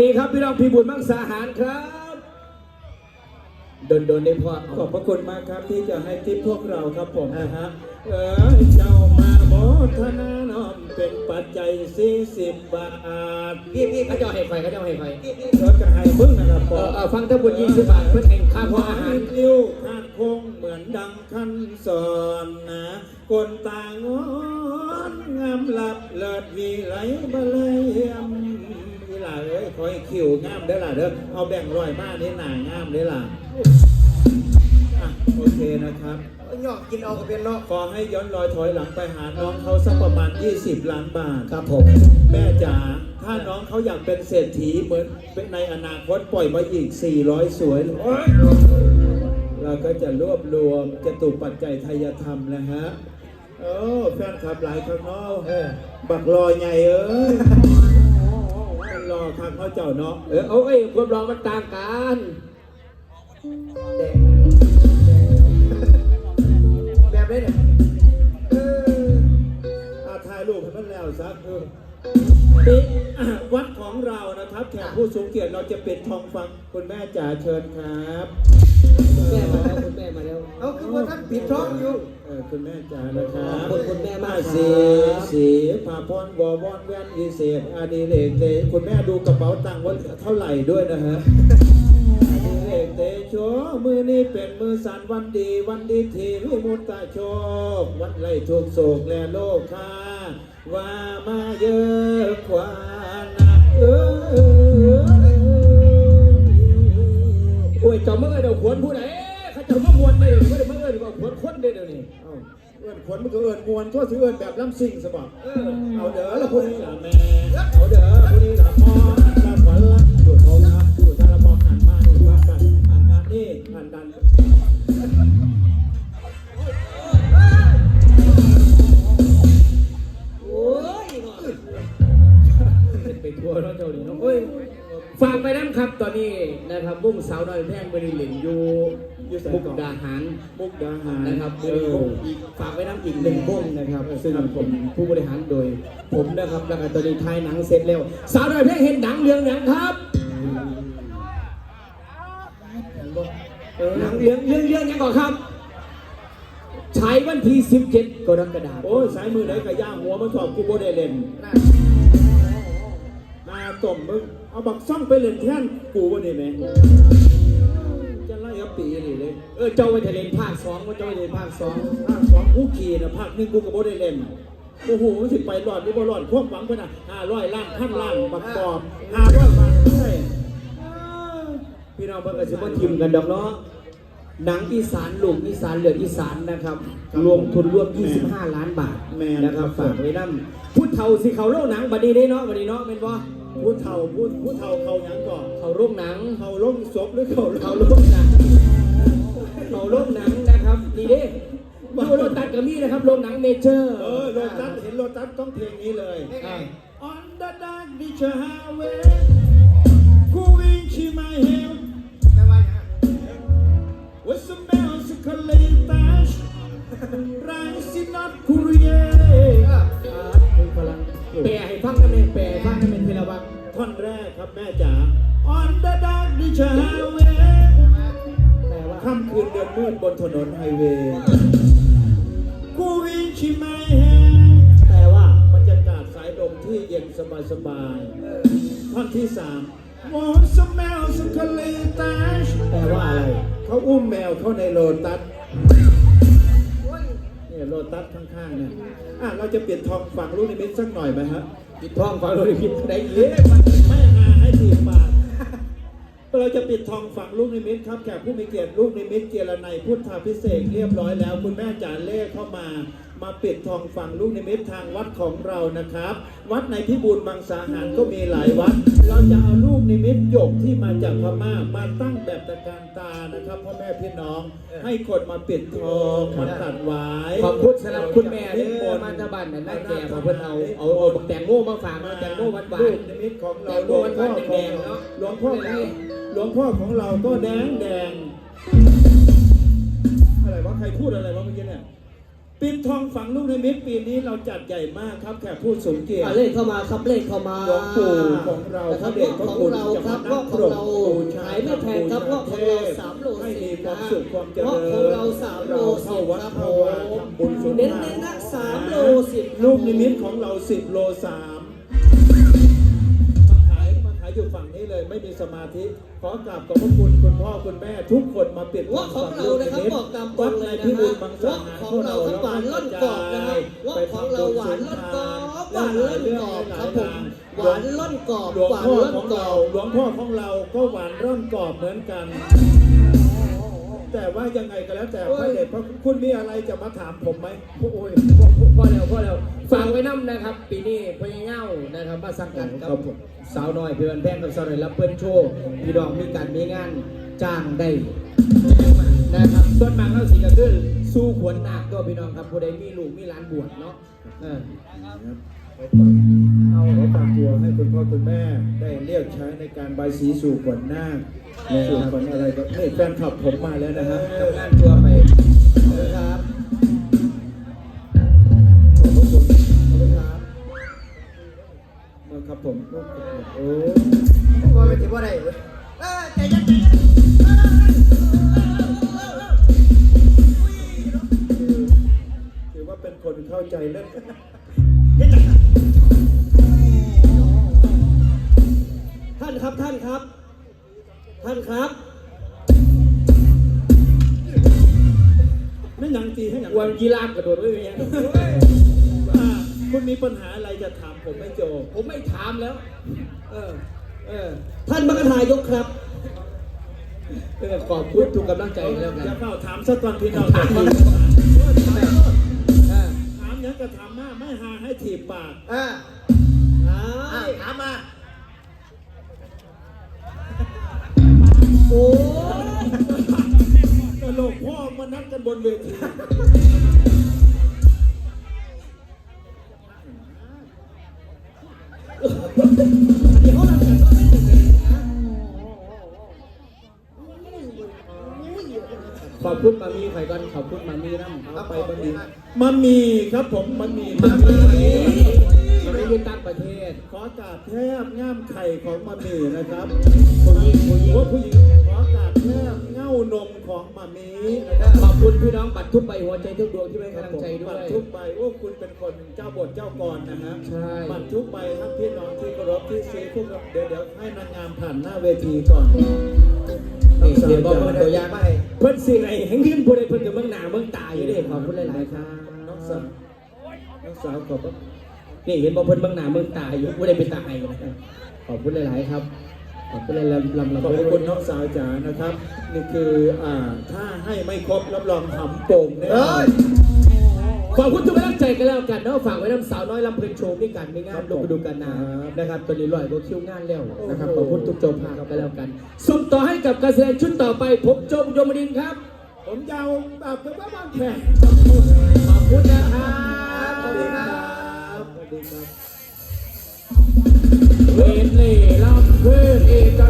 ดีครับพี่น้องพี่บุญมังสาหารครับ โดนโดนๆได้พอขอบพระคุณมากครับที่จะให้ทิปพวกเราครับผมนะฮะเออเจ้ามาโมทนาน้อมเป็นปัจจัยสี่สิบบาทพี่พี่เขาเจะให้ไฟเขาเจะให้ไฟรถจะให้มึงนะครับเอผอมเออฟังทั้งบุญยี่สิบบาทเพื่อแข่งค่าพออาหารนิ้วข้างคงเหมือนดังคันสอนนะกลตางอนงามหลับเลิศวีไหลมาเลยม นี่ล่ะเอ้ยคอยคิวงามเด้อล่ะเด้อเอาแบ่งร้อยมานี่หนางามเด้อล่ะอะโอเคนะครับหยอกกินเอากับเป็นเนาะขอให้ย้อนรอยถอยหลังไปหาน้องเขาสักประมาณ 20 ล้านบาทครับผมแม่จ๋าถ้าน้องเขาอยากเป็นเศรษฐีเหมือนเป็นในอนาคตปล่อยมาอีก 400 สวยโอ๊ยเราก็จะรวบรวมจตุปัจจัยไทยธรรมนะฮะโอ้แฟนคลับหลายข้างนอกเออบักรอใหญ่เอ้ย รอข้างเขาเจ้าเนาะเออเอาเอ้ยความรองมันต่างกันแดงแบบนี้เนี่ยเอออาถ่ายรูปให้มันแล้วซักเออ ปิดอะวัดของเรานะครับแขกผู้สูงเกียรติเราจะปิดทองฟังคุณแม่จ๋าเชิญครับแม่มาแล้วคุณแม่มาแล้วเอาคือว่าท่านปิดท้องอยู่เออคุณแม่จ๋านะครับขอบคุณคุณแม่มากครับสีสีผาพรวอวอนแว่นอีเศษอาดีเลกเตคุณแม่ดูกระเป๋าตังค์ว่าเท่าไหร่ด้วยนะฮะอาดี เลกเตโชมือนี้เป็นมือสันวันดี วันดีทีวิมุตตาโชควันไล่ทุกโศกและโลกคาว่ามาเยอะกว่านักเออโอ้ยเจ้าเมื่อเดี๋ยวขวนผู้ใดเขาเจะมามวนได้เดี๋ยวนี้ไม่ได้มาเอิญก็ขวนคนได้เดี๋ยวนี้เอ้าเอิ้นขวัญมันก็เอิ้นมวนทั่วถือเอิ้นแบบล้ำซิ่งสบับเอาเด้อละพวกนี้ละแม่เอาเด้อพวกนี้ มานี่หันดันโอ้ยเป็นทัวร์เนาะเจ้านี่เนาะเอ้ยฝากไปน้ำครับตอนนี้นะครับบุ้งสาวน้อยแพงบริลินอยู่มุกดาหารมุกดาหารนะครับเอมีอวงอีกฝากไว้น้ำอีกหนึ่งวงนะครับ ซึ่งผมผู้บริหารโดย ผมนะครับแล้วก็ตอนนี้ถ่ายหนังเสร็จแล้ว สาวน้อยแพงเห็นหนังเรื่องหนังครับ หนังเรื่องเรื่องเรื่องยังก่อนครับฉายวันที่17กรกฎาคมโอ้ยสายมือไหนกระย่างหัวมันสอบกูโบได้เล่นน่ะมาต้มมึงเอาบักซ่องไปเล่นแท่นกูวันนี้แม่จะไล่กับปีนี่เลยเออเจ้าไปทะเลภาคสองว่าเจ้าไปทะเลภาคสองภาคสองกูขี่นะภาคหนึ่งกูกับโบได้เล่นโอ้โหมันสิไปรอดหรือบ่รอดควบหวังเพิ่นน่ะห้าร้อยล้านพันล้านบักปอบห้าร้อยบาทเท่าไหร่พี่น้องเบิ่งกันสิบ่ทิมกันดอกเนาะ หนังอีสานลูกอีสานเหลืออีสานนะครับรวมทุนรวม 25 ล้านบาทแม่นะครับ ฝากไว้นำผู้เฒ่าสิเขาโรงหนังบัดนี้เด้เนาะบัดนี้เนาะแม่นบ่ผู้เฒ่าผู้ผู้เฒ่าเขาหยังก่อนเขาโรงหนัง เขาล้มศพหรือเขาเขาเขาโรงหนังเขาโรงหนังนะครับนี่เด้อยู่โรตัสก็มีนะครับโรงหนังเมเจอร์เออโลตัสเห็นโลตัสต้องเพลงนี้เลย อ่า On the dark beach highway Going to my hell With some bells of colitas Rising up Korea เป็นพลังแปลให้ฟังกันเลยแปลให้ฟังกันเป็นเทละวังท่อนแรกครับแม่จ๋า On the dark beach highway แปลว่าค่ำคืนเดือนมืดบนถนนไฮเวย์ Going to my hell แปลว่าบรรยากาศสายลมที่เย็นสบายสบายๆท่อนที่สาม Want some bells of colitas แปลว่าอะไร เขาอุ้มแมวเข้าในโลตัสเนี่ยโลตัสข้างๆเนี่ยอะเราจะเปลี่ยนทองฝั่งลูกนิมิตสักหน่อยไหมฮะปิดทองฝังลูกในมิตได้เยอะมันไม่หาให้สี่บาทเราจะปิดทองฝั่งลูกนิมิตครับแขกผู้มีเกียรติลูกนิมิตเจรนัยพุทธาพิเศษเรียบร้อยแล้ว คุณแม่จ๋าเล่เข้ามา มาปิดทองฝั่งลูกนิมิตทางวัดของเรานะครับ วัดในพิบูลมังสาหารก็มีหลายวัด เราจะเอาลูกนิมิตหยกที่มาจากพม่ามาตั้งแบบตะการตานะครับพ่อแม่พี่น้องให้คนมาปิดทองมาตัดไว้ขอบคุณสำหรับคุณแม่เด้อมาตะบันน่ะได้แก่ของเพิ่นเอาเอาเอาแตงโมมาฝากมาแตงโมหวานหวาลูนกนิมิตของเราแตงโมหลวงพ่อหวานๆขแดองงๆเนอะหลวงพ่อของหลวงพ่อของเราก็แดงแดงอะไรวะใครพูดอะไรวะเมื่อกี้เนี่ย ปิดทองฝังลูกนิมิตปีนี้เราจัดใหญ่มากครับแขกผู้สูงเกียรติอะเลขเข้ามาครับเลขเข้ามาหลวงปู่ของเรานะครับพระเดชพระของคุณเราจะคมารับนั่เงาะงของเราบูชาขายไม่แพงครับเงาะของเราสามโลให้สิมีบความนะสุขความเจริญเงาะของเราสามโลเข้าสิบวัดครับผเข้าวาทำบุญมสุนเน้นทานๆนะสามโลสิบลูกนิมิตของเราสิบโลสาม เลยไม่มีสมาธิ ขอกราบขอบพระคุณคุณพ่อคุณแม่ทุกคนมาปิดเงาะของเรานะครับบอกตามตรงเลยนะที่ฮะบุญบางสาเงาะหารของเราครับหวานล่อนกรอบนะครับเงาะของเราหวานล่อนกรอบหวานล่อนกรอบครับผมหวานล่อนกรอบหลวงหวานพ่อล่อนของกรเราอบหลวงพ่อของเราก็หวานร่อนกรอบเหมือนกัน แต่ว่ายังไงก็แล้วแต่พระเดชพระคุณมีอะไรจะมาถามผมไหมโอ้ยพ่อแล้วพ่อแล้วฝากไว้น้ำนะครับ ปีนี้พญาเง่านะครับมาสังกัดกับสาวน้อยเพื่อนแพงกับสาวน้อยรับเพื่อนโชว์พี่น้องมีการมีงานจ้างได้นะครับส่วนมากเราสีก็คือสู้ขวนหนักตัวพี่น้องครับผู้ใดมีลูกมีหลานบวชเนาะ เออเอาขอฝากตัวให้คุณพ่อคุณแม่ได้เรียกใช้ในการใบายสีสู่ขวัญนาคสู่ขวัญอะไรก็นี่แฟนคลับผมมาแล้วนะฮะทำงานตัวไปครับขอบพระคุณครับนะครับผมโอ้ว่าไม่ถือว่าได้เว้ยเออใจเย็นใจเย็นถือว่าเป็นคนเข้าใจเรื่องท่าน ครับ ไม่หนังตีให้หนังวันกีฬากระโดดไม่เป็นยังว่าคุณมีปัญหาอะไรจะถามผมไหม่โจ ผมไม่ถามแล้ว เออ เออ ท่านมรรคทายกครับ เออขอบคุณทุกกำลังใจแล้วกัน จะเข้าถามสักตอนพี่น้องถามเออถามยังก็ถามมาไม่หาให้ถีบปาก อ่าใช่อ่าถามมา ตลกพ่อมานัดกันบนเวทีเดี๋ยวเขาทำกันม่ถึงเลยนขอบคุณมามีไข่กันขอบคุณมามีน้ำเอาไปบันดีมันมีครับผมมันมีมามี มันไม่ยืนตั้งประเทศ ขอกราบแทบง่ามไข่ของมามีนะครับผู้หญิงผู้หญิงว่าผู้หญิงขอกราบแทบเง่านมของมามีนะครับขอบคุณพี่น้องบัตรทุกใบหัวใจทุกดวงที่ให้กำลังใจด้วบัยตรทุกใบโอ้คุณเป็นคนเจ้าบทเจ้ากรนะฮะใช่บัตรทุกใบครับพี่น้องที่เคารพที่ซีพวกเราเดี๋ยวเดี๋ยวให้นางงามผ่านหน้าเวทีก่อนนี่เดี๋ยวบอกเพิ่นตัวอย่างเพิ่นสิ่งไหนแห่งยืนผู้ใดเพิ่นกับเมืองหนาเมืองตาอยู่เด้ขอบคุณหลายๆครับน้องสาวน้องสาวขอบพระ นี่เห็นบอกเพิ่นเมืองหนาเมืองตาอยู่ผู้ใดเป็นตาไอ้นะขอบคุณหลาย ๆ ครับ ขอบคุณหลายๆลำลำขอบคุณน้องสาวจ๋านะครับ นี่คืออ่าถ้าให้ไม่ครบรับรองทำโป่งแน่เอ้ยขอบคุณทุกกำลังใจกันแล้วกันเนาะฝากไว้น้ำสาวน้อยลำเพลินโชว์ด้วยกันมีงานลงไปดูกันนะนะครับตอนนี้ลอยก็คิวงานแล้วนะครับขอบคุณทุกโจมพากันแล้วกันส่งต่อให้กับการแสดงชุดต่อไปผมโจมยมดินครับ ผมยาวแบบเป็นว่าบางแขกขอบคุณนะ เลิเอก